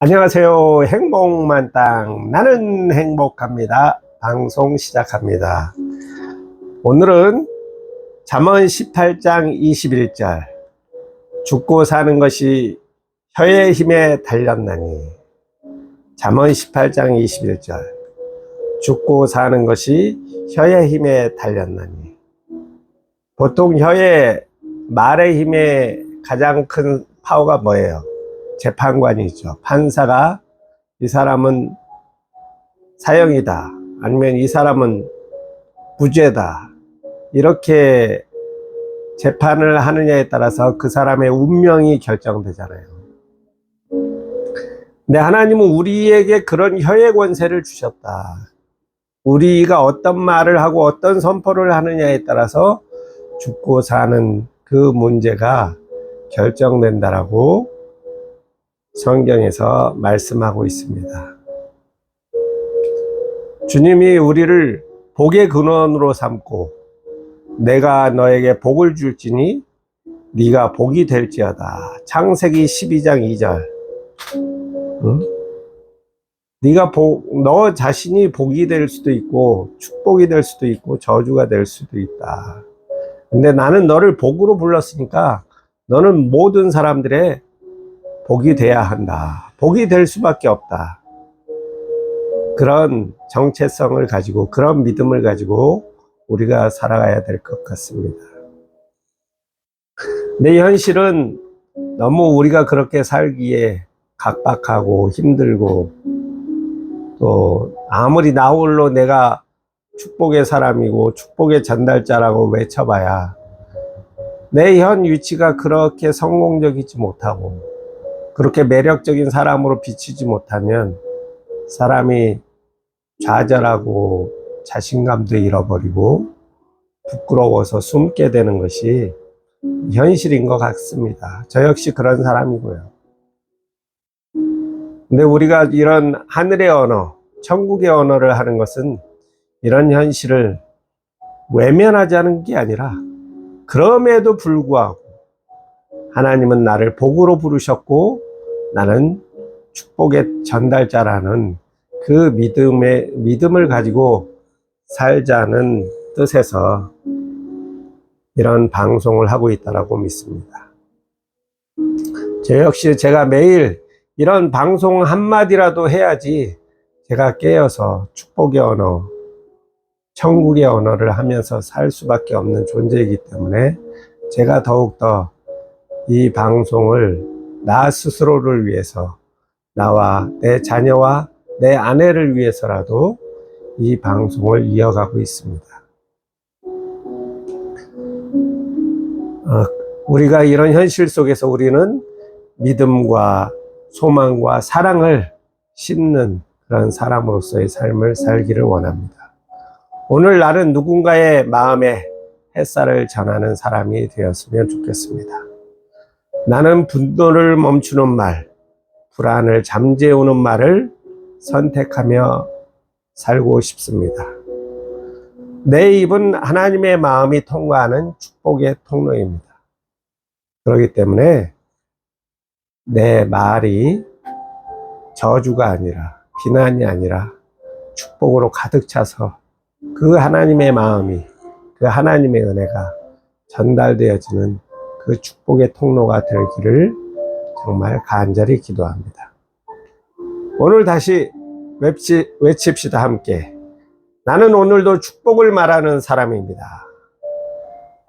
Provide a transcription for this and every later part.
안녕하세요. 행복만 땅. 나는 행복합니다. 방송 시작합니다. 오늘은 잠언 18장 21절. 죽고 사는 것이 혀의 힘에 달렸나니. 잠언 18장 21절. 죽고 사는 것이 혀의 힘에 달렸나니. 보통 혀의 말의 힘에 가장 큰 파워가 뭐예요? 재판관이죠. 판사가 이 사람은 사형이다. 아니면 이 사람은 무죄다. 이렇게 재판을 하느냐에 따라서 그 사람의 운명이 결정되잖아요. 근데 하나님은 우리에게 그런 혀의 권세를 주셨다. 우리가 어떤 말을 하고 어떤 선포를 하느냐에 따라서 죽고 사는 그 문제가 결정된다라고 성경에서 말씀하고 있습니다. 주님이 우리를 복의 근원으로 삼고 내가 너에게 복을 줄지니 네가 복이 될지어다. 창세기 12장 2절. 응? 네가 복, 너 자신이 복이 될 수도 있고 축복이 될 수도 있고 저주가 될 수도 있다. 근데 나는 너를 복으로 불렀으니까 너는 모든 사람들의 복이 돼야 한다. 복이 될 수밖에 없다. 그런 정체성을 가지고 그런 믿음을 가지고 우리가 살아가야 될 것 같습니다. 내 현실은 너무 우리가 그렇게 살기에 각박하고 힘들고 또 아무리 나 홀로 내가 축복의 사람이고 축복의 전달자라고 외쳐봐야 내 현 위치가 그렇게 성공적이지 못하고 그렇게 매력적인 사람으로 비치지 못하면 사람이 좌절하고 자신감도 잃어버리고 부끄러워서 숨게 되는 것이 현실인 것 같습니다. 저 역시 그런 사람이고요. 근데 우리가 이런 하늘의 언어, 천국의 언어를 하는 것은 이런 현실을 외면하지 않은 게 아니라 그럼에도 불구하고 하나님은 나를 복으로 부르셨고 나는 축복의 전달자라는 그 믿음의 믿음을 가지고 살자는 뜻에서 이런 방송을 하고 있다라고 믿습니다. 저 역시 제가 매일 이런 방송 한마디라도 해야지 제가 깨어서 축복의 언어, 천국의 언어를 하면서 살 수밖에 없는 존재이기 때문에 제가 더욱더 이 방송을 나 스스로를 위해서 나와 내 자녀와 내 아내를 위해서라도 이 방송을 이어가고 있습니다. 어, 우리가 이런 현실 속에서 우리는 믿음과 소망과 사랑을 싣는 그런 사람으로서의 삶을 살기를 원합니다. 오늘 나는 누군가의 마음에 햇살을 전하는 사람이 되었으면 좋겠습니다. 나는 분노를 멈추는 말, 불안을 잠재우는 말을 선택하며 살고 싶습니다. 내 입은 하나님의 마음이 통과하는 축복의 통로입니다. 그렇기 때문에 내 말이 저주가 아니라 비난이 아니라 축복으로 가득 차서 그 하나님의 마음이 그 하나님의 은혜가 전달되어지는 그 축복의 통로가 되기를 정말 간절히 기도합니다. 오늘 다시 외치, 외칩시다 함께. 나는 오늘도 축복을 말하는 사람입니다.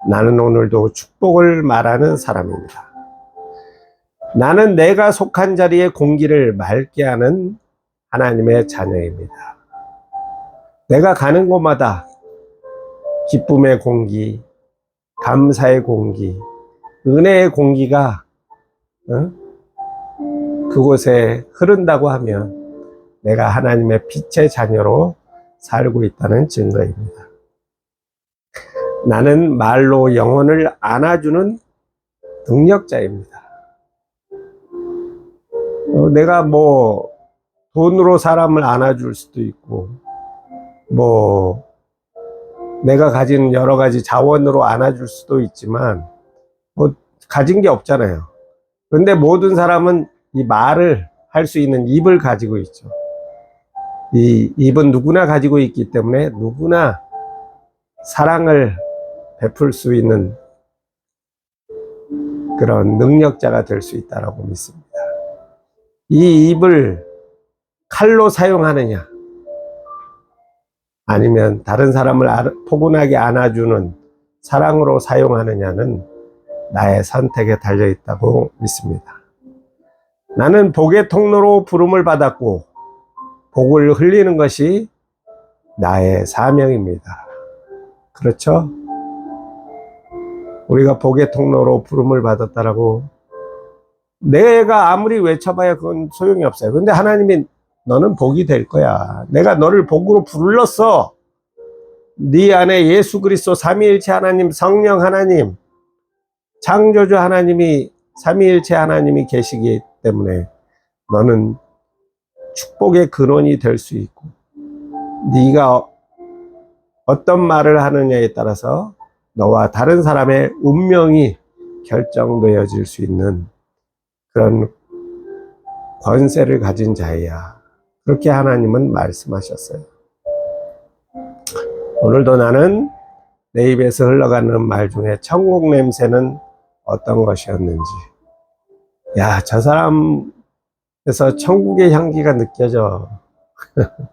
나는 오늘도 축복을 말하는 사람입니다. 나는 내가 속한 자리의 공기를 맑게 하는 하나님의 자녀입니다. 내가 가는 곳마다 기쁨의 공기, 감사의 공기, 은혜의 공기가 어? 그곳에 흐른다고 하면 내가 하나님의 빛의 자녀로 살고 있다는 증거입니다. 나는 말로 영혼을 안아주는 능력자입니다. 어, 내가 뭐 돈으로 사람을 안아줄 수도 있고 뭐 내가 가진 여러 가지 자원으로 안아줄 수도 있지만 뭐 가진 게 없잖아요. 그런데 모든 사람은 이 말을 할 수 있는 입을 가지고 있죠. 이 입은 누구나 가지고 있기 때문에 누구나 사랑을 베풀 수 있는 그런 능력자가 될 수 있다라고 믿습니다. 이 입을 칼로 사용하느냐, 아니면 다른 사람을 아- 포근하게 안아주는 사랑으로 사용하느냐는 나의 선택에 달려 있다고 믿습니다. 나는 복의 통로로 부름을 받았고, 복을 흘리는 것이 나의 사명입니다. 그렇죠? 우리가 복의 통로로 부름을 받았다라고 내가 아무리 외쳐봐야 그건 소용이 없어요. 근데 하나님이 너는 복이 될 거야. 내가 너를 복으로 불렀어. 네 안에 예수 그리스도 삼위일체 하나님, 성령 하나님, 창조주 하나님이 삼위일체 하나님이 계시기 때문에 너는 축복의 근원이 될 수 있고 네가 어떤 말을 하느냐에 따라서 너와 다른 사람의 운명이 결정되어질 수 있는 그런 권세를 가진 자야. 그렇게 하나님은 말씀하셨어요. 오늘도 나는 내 입에서 흘러가는 말 중에 천국 냄새는 어떤 것이었는지. 야, 저 사람에서 천국의 향기가 느껴져.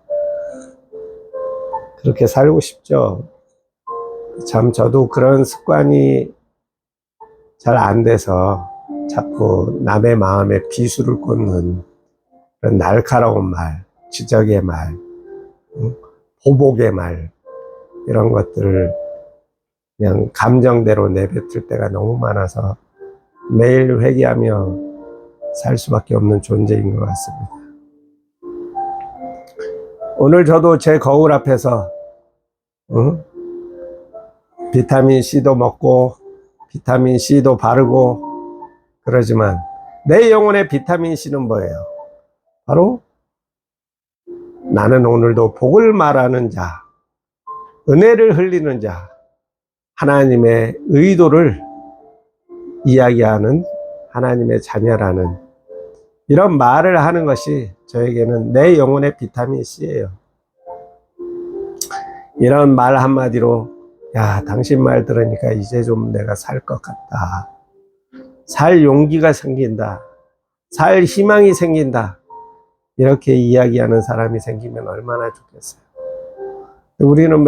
그렇게 살고 싶죠. 참, 저도 그런 습관이 잘 안 돼서 자꾸 남의 마음에 비수를 꽂는 그런 날카로운 말, 지적의 말, 응? 보복의 말, 이런 것들을 그냥 감정대로 내뱉을 때가 너무 많아서 매일 회개하며 살 수밖에 없는 존재인 것 같습니다. 오늘 저도 제 거울 앞에서 응? 비타민 C도 먹고 비타민 C도 바르고 그러지만 내 영혼의 비타민 C는 뭐예요? 바로 나는 오늘도 복을 말하는 자, 은혜를 흘리는 자, 하나님의 의도를 이야기하는 하나님의 자녀라는 이런 말을 하는 것이 저에게는 내 영혼의 비타민 C예요. 이런 말 한마디로 야, 당신 말 들으니까 이제 좀 내가 살 것 같다. 살 용기가 생긴다. 살 희망이 생긴다. 이렇게 이야기하는 사람이 생기면 얼마나 좋겠어요. 우리는